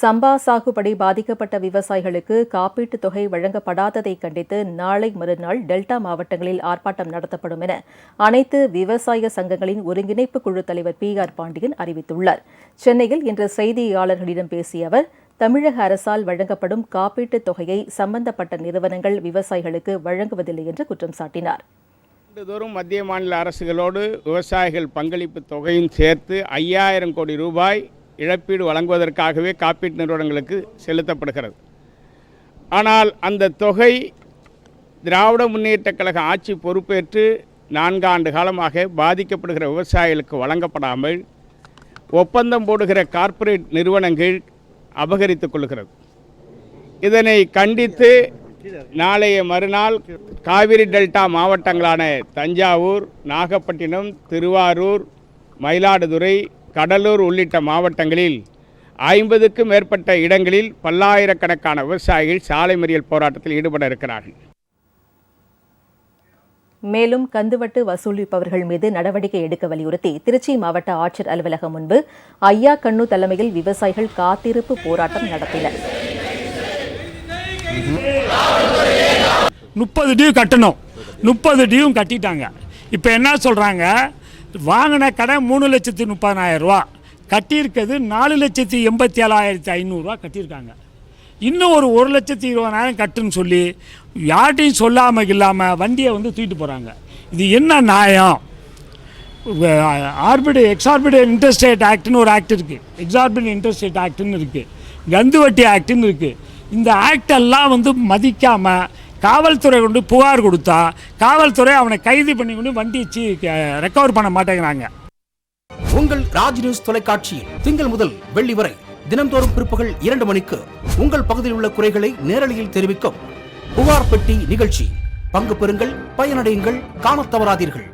சம்பா சாகுபடி பாதிக்கப்பட்ட விவசாயிகளுக்கு காப்பீட்டுத் தொகை வழங்கப்படாததை கண்டித்து நாளை மறுநாள் டெல்டா மாவட்டங்களில் ஆர்ப்பாட்டம் நடத்தப்படும் என அனைத்து விவசாய சங்கங்களின் ஒருங்கிணைப்பு குழு தலைவர் பி ஆர் பாண்டியன் அறிவித்துள்ளார். சென்னையில் இன்று செய்தியாளர்களிடம் பேசிய அவர் தமிழக அரசால் வழங்கப்படும் காப்பீட்டுத் தொகையை சம்பந்தப்பட்ட நிறுவனங்கள் விவசாயிகளுக்கு வழங்குவதில்லை என்று குற்றம் சாட்டினார். ஆண்டுதோறும் மத்திய மாநில அரசுகளோடு விவசாயிகள் பங்களிப்பு தொகையும் சேர்த்து ஐயாயிரம் கோடி ரூபாய் இழப்பீடு வழங்குவதற்காகவே காப்பீட்டு நிறுவனங்களுக்கு செலுத்தப்படுகிறது. ஆனால் அந்த தொகை திராவிட முன்னேற்ற கழக ஆட்சி பொறுப்பேற்று நான்காண்டு காலமாக பாதிக்கப்படுகிற விவசாயிகளுக்கு வழங்கப்படாமல் ஒப்பந்தம் போடுகிற கார்ப்பரேட் நிறுவனங்கள் அபகரித்துக் கொள்கிறது இதனை கண்டித்து நாளைய மறுநாள் காவிரி டெல்டா மாவட்டங்களான தஞ்சாவூர் நாகப்பட்டினம் திருவாரூர் மயிலாடுதுறை கடலூர் உள்ளிட்ட மாவட்டங்களில் ஐம்பதுக்கும் மேற்பட்ட இடங்களில் பல்லாயிரக்கணக்கான விவசாயிகள் சாலை மறியல் போராட்டத்தில் ஈடுபட இருக்கிறார்கள். மேலும் கந்துவட்டு வசூலிப்பவர்கள் மீது நடவடிக்கை எடுக்க வலியுறுத்தி திருச்சி மாவட்ட ஆட்சியர் அலுவலகம் முன்பு ஐயா கண்ணு தலைமையில் விவசாயிகள் காத்திருப்பு போராட்டம் நடத்தினர். முப்பது டியூ கட்டணும். முப்பது டியூவும் கட்டிட்டாங்க. இப்போ என்ன சொல்கிறாங்க வாங்கின கடன் மூணு லட்சத்தி முப்பதாயிரம் ரூபா. கட்டியிருக்கிறது நாலு லட்சத்தி எண்பத்தி ஏழாயிரத்தி ஐநூறுரூவா கட்டியிருக்காங்க. இன்னும் ஒரு ஒரு லட்சத்தி இருபதாயிரம் கட்டுன்னு சொல்லி யார்ட்டையும் சொல்லாமல் இல்லாமல் வண்டியை வந்து தூக்கிட்டு போகிறாங்க இது என்ன நியாயம்? ஆர்பிடு எக்ஸார்பிட் இன்ட்ரெஸ்ட் ரேட் ஆக்ட்னு ஒரு ஆக்ட் இருக்குது எக்ஸார்பிட் இன்ட்ரெஸ்ட் ரேட் ஆக்ட்னு இருக்குது கந்து வட்டி ஆக்ட்னு இருக்குது இந்த ஆக்டெல்லாம் வந்து மதிக்காமல் காவல்துறை கொண்டு புகார் கொடுத்தா காவல்துறை அவனை கைது பண்ணி கொண்டு வண்டி ரெக்கவர் பண்ண மாட்டேங்கிறாங்க. உங்கள் ராஜ் நியூஸ் தொலைக்காட்சியில் திங்கள் முதல் வெள்ளி வரை தினம்தோறும் பிற்பகல் இரண்டு மணிக்கு உங்கள் பகுதியில் உள்ள குறைகளை நேரலையில் தெரிவிக்கும் புகார் பெட்டி நிகழ்ச்சி. பங்கு பெறுங்கள் பயனடையுங்கள் காணத் தவறாதீர்கள்.